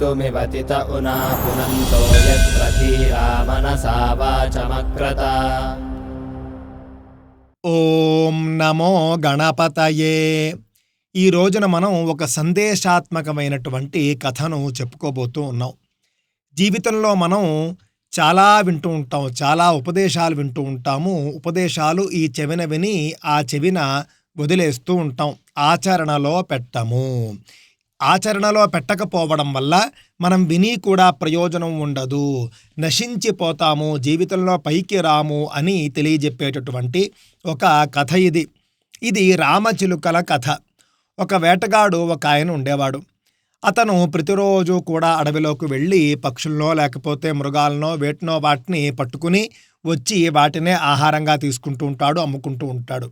कर्तुमिवतित उना पुनन्तो यत्र धीरा मनसा वाचमक्रत ఓం నమో గణపతయే ఈ రోజున మనం ఒక సందేశాత్మకమైనటువంటి కథను చెప్పుకోబోతూ ఉన్నాం జీవితంలో మనం చాలా వింటూ ఉంటాం చాలా ఉపదేశాలు వింటూ ఉంటాము ఉపదేశాలు ఈ చెవిన విని ఆ చెవిన వదిలేస్తూ ఉంటాం ఆచరణలో పెట్టము ఆచరణలో పెట్టకపోవడం వల్ల మనం విని కూడా ప్రయోజనం ఉండదు. నశించిపోతాము జీవితంలో పైకి రాము అని తెలియజెప్పేటటువంటి ఒక కథ ఇది. ఇది రామచిలుకల కథ. ఒక వేటగాడు ఒక ఆయన ఉండేవాడు. అతను ప్రతిరోజు కూడా అడవిలోకి వెళ్ళి పక్షుల్లో లేకపోతే మృగాలనో వేటినో వాటిని పట్టుకుని వచ్చి వాటినే ఆహారంగా తీసుకుంటూ ఉంటాడు అమ్ముకుంటూ ఉంటాడు.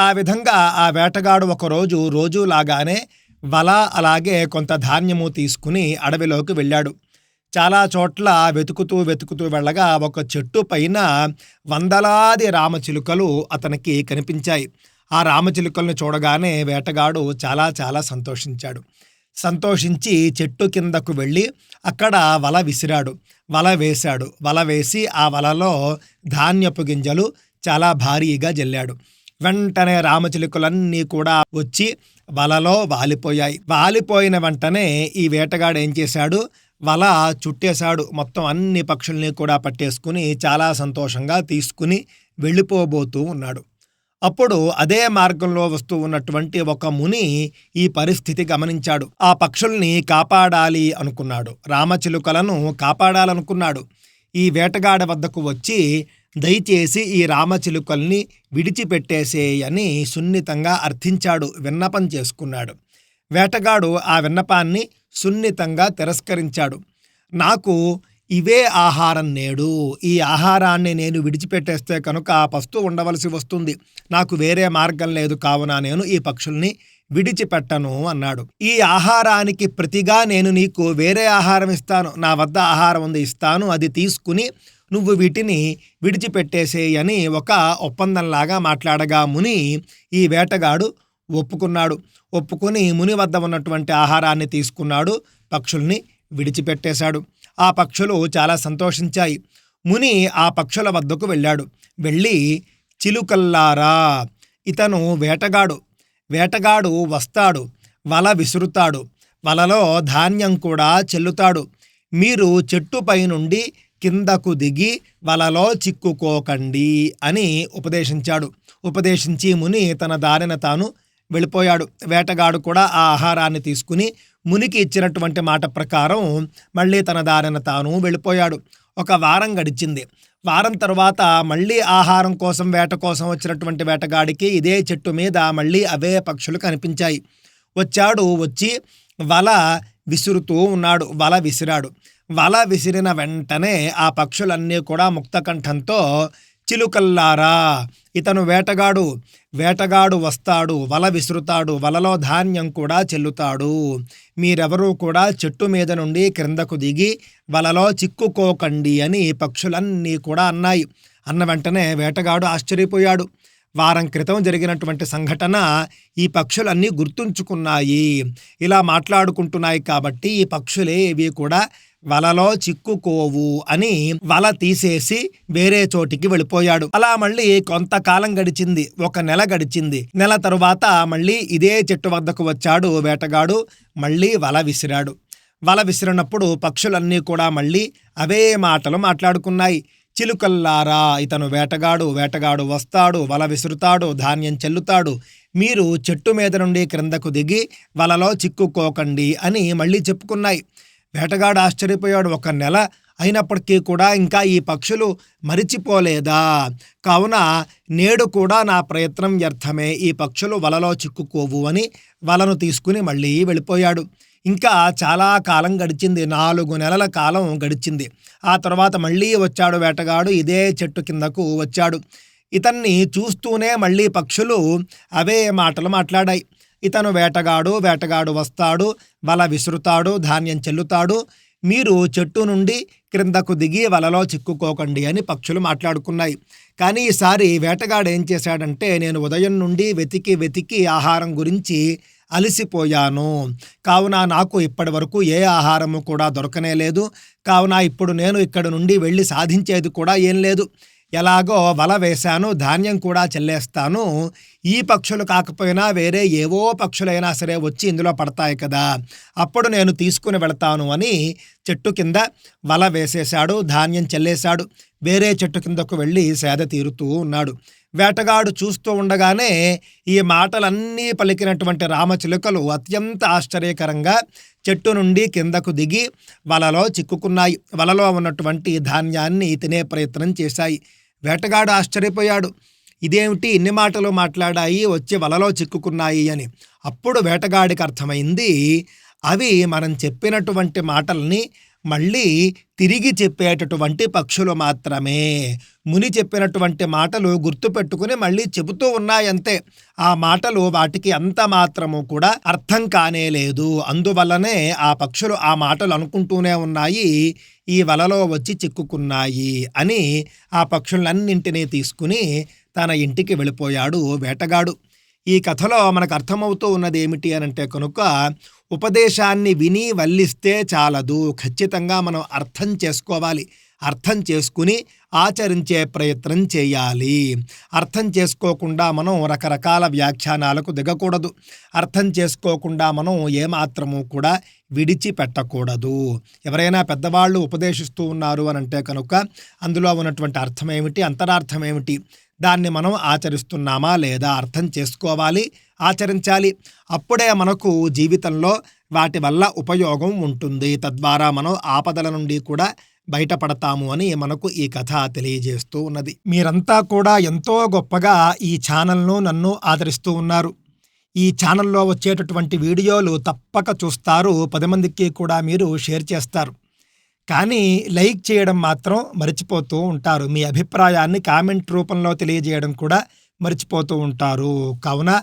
ఆ విధంగా ఆ వేటగాడు ఒకరోజు రోజు లాగానే వల అలాగే కొంత ధాన్యము తీసుకుని అడవిలోకి వెళ్ళాడు. చాలా చోట్ల వెతుకుతూ వెతుకుతూ వెళ్ళగా ఒక చెట్టు పైన వందలాది రామచిలుకలు అతనికి కనిపించాయి. ఆ రామచిలుకలను చూడగానే వేటగాడు చాలా చాలా సంతోషించాడు. సంతోషించి చెట్టు కిందకు వెళ్ళి అక్కడ వల విసిరాడు. వల వేశాడు. వల వేసి ఆ వలలో ధాన్యపు గింజలు చాలా భారీగా జల్లాడు. వెంటనే రామచిలుకలన్నీ కూడా వచ్చి వలలో వాలిపోయాయి. వాలిపోయిన వెంటనే ఈ వేటగాడు ఏం చేశాడు? వల చుట్టేశాడు. మొత్తం అన్ని పక్షుల్ని కూడా పట్టేసుకుని చాలా సంతోషంగా తీసుకుని వెళ్ళిపోబోతూ ఉన్నాడు. అప్పుడు అదే మార్గంలో వస్తూ ఉన్నటువంటి ఒక ముని ఈ పరిస్థితి గమనించాడు. ఆ పక్షుల్ని కాపాడాలి అనుకున్నాడు. రామచిలుకలను కాపాడాలనుకున్నాడు. ఈ వేటగాడ వద్దకు వచ్చి దయచేసి ఈ రామచిలుకల్ని విడిచిపెట్టేసేయని సున్నితంగా అర్థించాడు విన్నపం చేసుకున్నాడు. వేటగాడు ఆ విన్నపాన్ని సున్నితంగా తిరస్కరించాడు. నాకు ఇవే ఆహారం నేడు ఈ ఆహారాన్ని నేను విడిచిపెట్టేస్తే కనుక పస్తు ఉండవలసి వస్తుంది. నాకు వేరే మార్గం లేదు కావున నేను ఈ పక్షుల్ని విడిచిపెట్టను అన్నాడు. ఈ ఆహారానికి ప్రతిగా నేను నీకు వేరే ఆహారం ఇస్తాను. నా వద్ద ఆహారం ఉంది ఇస్తాను. అది తీసుకుని నువ్వు వీటిని విడిచిపెట్టేసేయని ఒక ఒప్పందంలాగా మాట్లాడగా ముని ఈ వేటగాడు ఒప్పుకున్నాడు. ఒప్పుకొని ముని వద్ద ఉన్నటువంటి ఆహారాన్ని తీసుకున్నాడు. పక్షుల్ని విడిచిపెట్టేశాడు. ఆ పక్షులు చాలా సంతోషించాయి. ముని ఆ పక్షుల వద్దకు వెళ్ళాడు. వెళ్ళి చిలుకల్లారా ఇతను వేటగాడు. వేటగాడు వస్తాడు. వల విసురుతాడు. వలలో ధాన్యం కూడా చెల్లుతాడు. మీరు చెట్టుపై నుండి కిందకు దిగి వలలో చిక్కుకోకండి అని ఉపదేశించాడు. ఉపదేశించి ముని తన దారిన తాను వెళ్ళిపోయాడు. వేటగాడు కూడా ఆ ఆహారాన్ని తీసుకుని మునికి ఇచ్చినటువంటి మాట ప్రకారం మళ్ళీ తన దారిన తాను వెళ్ళిపోయాడు. ఒక వారం గడిచింది. వారం తర్వాత మళ్ళీ ఆహారం కోసం వేట కోసం వచ్చినటువంటి వేటగాడికి ఇదే చెట్టు మీద మళ్ళీ అవే పక్షులు కనిపించాయి. వచ్చాడు వచ్చి వల విసురుతూ ఉన్నాడు. వల విసిరాడు. వల విసిరిన వెంటనే ఆ పక్షులన్నీ కూడా ముక్తకంఠంతో చిలుకల్లారా. ఇతను వేటగాడు వేటగాడు వస్తాడు వల విసురుతాడు వలలో ధాన్యం కూడా చెల్లుతాడు. మీరెవరూ కూడా చెట్టు మీద నుండి క్రిందకు దిగి వలలో చిక్కుకోకండి అని పక్షులన్నీ కూడా అన్నాయి. అన్న వెంటనే వేటగాడు ఆశ్చర్యపోయాడు. వారం క్రితం జరిగినటువంటి సంఘటన ఈ పక్షులన్నీ గుర్తుంచుకున్నాయి. ఇలా మాట్లాడుకుంటున్నాయి కాబట్టి ఈ పక్షులే ఇవి కూడా వలలో చిక్కుకోవు అని వల తీసేసి వేరే చోటికి వెళ్ళిపోయాడు. అలా మళ్ళీ కొంతకాలం గడిచింది. ఒక నెల గడిచింది. నెల తరువాత మళ్ళీ ఇదే చెట్టు వద్దకు వచ్చాడు వేటగాడు. మళ్ళీ వల విసిరాడు. వల విసిరినప్పుడు పక్షులన్నీ కూడా మళ్ళీ అవే మాటలు మాట్లాడుకున్నాయి. చిలుకల్లారా ఇతను వేటగాడు వేటగాడు వస్తాడు వల విసురుతాడు ధాన్యం చెల్లుతాడు. మీరు చెట్టు మీద నుండి క్రిందకు దిగి వలలో చిక్కుకోకండి అని మళ్ళీ చెప్పుకున్నాయి. వేటగాడు ఆశ్చర్యపోయాడు. ఒక నెల అయినప్పటికీ కూడా ఇంకా ఈ పక్షులు మరిచిపోలేదా? కావున నేడు కూడా నా ప్రయత్నం వ్యర్థమే. ఈ పక్షులు వలలో చిక్కుకోవు అని వలను తీసుకుని మళ్ళీ వెళ్ళిపోయాడు. ఇంకా చాలా కాలం గడిచింది. నాలుగు నెలల కాలం గడిచింది. ఆ తర్వాత మళ్ళీ వచ్చాడు వేటగాడు. ఇదే చెట్టు కిందకు వచ్చాడు. ఇతన్ని చూస్తూనే మళ్ళీ పక్షులు అవే మాటలు మాట్లాడాయి. ఇతను వేటగాడు వేటగాడు వస్తాడు వల విసురుతాడు ధాన్యం చెల్లుతాడు. మీరు చెట్టు నుండి క్రిందకు దిగి వలలో చిక్కుకోకండి అని పక్షులు మాట్లాడుకున్నాయి. కానీ ఈసారి వేటగాడు ఏం చేశాడంటే నేను ఉదయం నుండి వెతికి వెతికి ఆహారం గురించి అలసిపోయాను. కావున నాకు ఇప్పటి వరకు ఏ ఆహారము కూడా దొరకనే లేదు. కావున ఇప్పుడు నేను ఇక్కడ నుండి వెళ్ళి సాధించేది కూడా ఏం లేదు. ఎలాగో వల వేశాను ధాన్యం కూడా చెల్లేస్తాను. ఈ పక్షులు కాకపోయినా వేరే ఏవో పక్షులైనా సరే వచ్చి ఇందులో పడతాయి కదా. అప్పుడు నేను తీసుకుని వెళతాను అని చెట్టు కింద వల వేసేశాడు ధాన్యం చెల్లేశాడు. వేరే చెట్టు కిందకు వెళ్ళి సేద తీరుతూ ఉన్నాడు. వేటగాడు చూస్తూ ఉండగానే ఈ మాటలన్నీ పలికినటువంటి రామచిలుకలు అత్యంత ఆశ్చర్యకరంగా చెట్టు నుండి కిందకు దిగి వలలో చిక్కుకున్నాయి. వలలో ఉన్నటువంటి ధాన్యాన్ని తినే ప్రయత్నం చేశాయి. వేటగాడు ఆశ్చర్యపోయాడు. ఇదేమిటి ఇన్ని మాటలు మాట్లాడాయి? వచ్చి వలలో చిక్కుకున్నాయి అని. అప్పుడు వేటగాడికి అర్థమైంది అవి మనం చెప్పినటువంటి మాటల్ని మళ్ళీ తిరిగి చెప్పేటటువంటి పక్షులు మాత్రమే. ముని చెప్పినటువంటి మాటలు గుర్తుపెట్టుకుని మళ్ళీ చెబుతూ ఉన్నాయంతే. ఆ మాటలు వాటికి అంత మాత్రము కూడా అర్థం కానే లేదు. అందువల్లనే ఆ పక్షులు ఆ మాటలు అనుకుంటూనే ఉన్నాయి. ఈ వలలో వచ్చి చిక్కుకున్నాయి అని ఆ పక్షులన్నింటినీ తీసుకుని తన ఇంటికి వెళ్ళిపోయాడు వేటగాడు. ఈ కథలో మనకు అర్థమవుతూ ఉన్నది ఏమిటి అని అంటే కనుక ఉపదేశాన్ని విని వల్లిస్తే చాలదు. ఖచ్చితంగా మనం అర్థం చేసుకోవాలి. అర్థం చేసుకుని ఆచరించే ప్రయత్నం చేయాలి. అర్థం చేసుకోకుండా మనం రకరకాల వ్యాఖ్యానాలకు దిగకూడదు. అర్థం చేసుకోకుండా మనం ఏమాత్రము కూడా విడిచిపెట్టకూడదు. ఎవరైనా పెద్దవాళ్ళు ఉపదేశిస్తూ ఉన్నారు అని అంటే కనుక అందులో ఉన్నటువంటి అర్థం ఏమిటి? అంతరార్థం ఏమిటి? దాన్ని మనం ఆచరిస్తున్నామా లేదా? అర్థం చేసుకోవాలి. ఆచరించాలి. అప్పుడే మనకు జీవితంలో వాటి వల్ల ఉపయోగం ఉంటుంది. తద్వారా మనం ఆపదల నుండి కూడా బయటపడతాము అని మనకు ఈ కథ తెలియజేస్తూ ఉన్నది. మీరంతా కూడా ఎంతో గొప్పగా ఈ ఛానల్ను నన్ను ఆదరిస్తూ ఉన్నారు. ఈ ఛానల్లో వచ్చేటటువంటి వీడియోలు తప్పక చూస్తారు. పది మందికి కూడా మీరు షేర్ చేస్తారు. కానీ లైక్ చేయడం మాత్రం మర్చిపోతూ ఉంటారు. మీ అభిప్రాయాన్ని కామెంట్ రూపంలో తెలియజేయడం కూడా మర్చిపోతూ ఉంటారు. కావున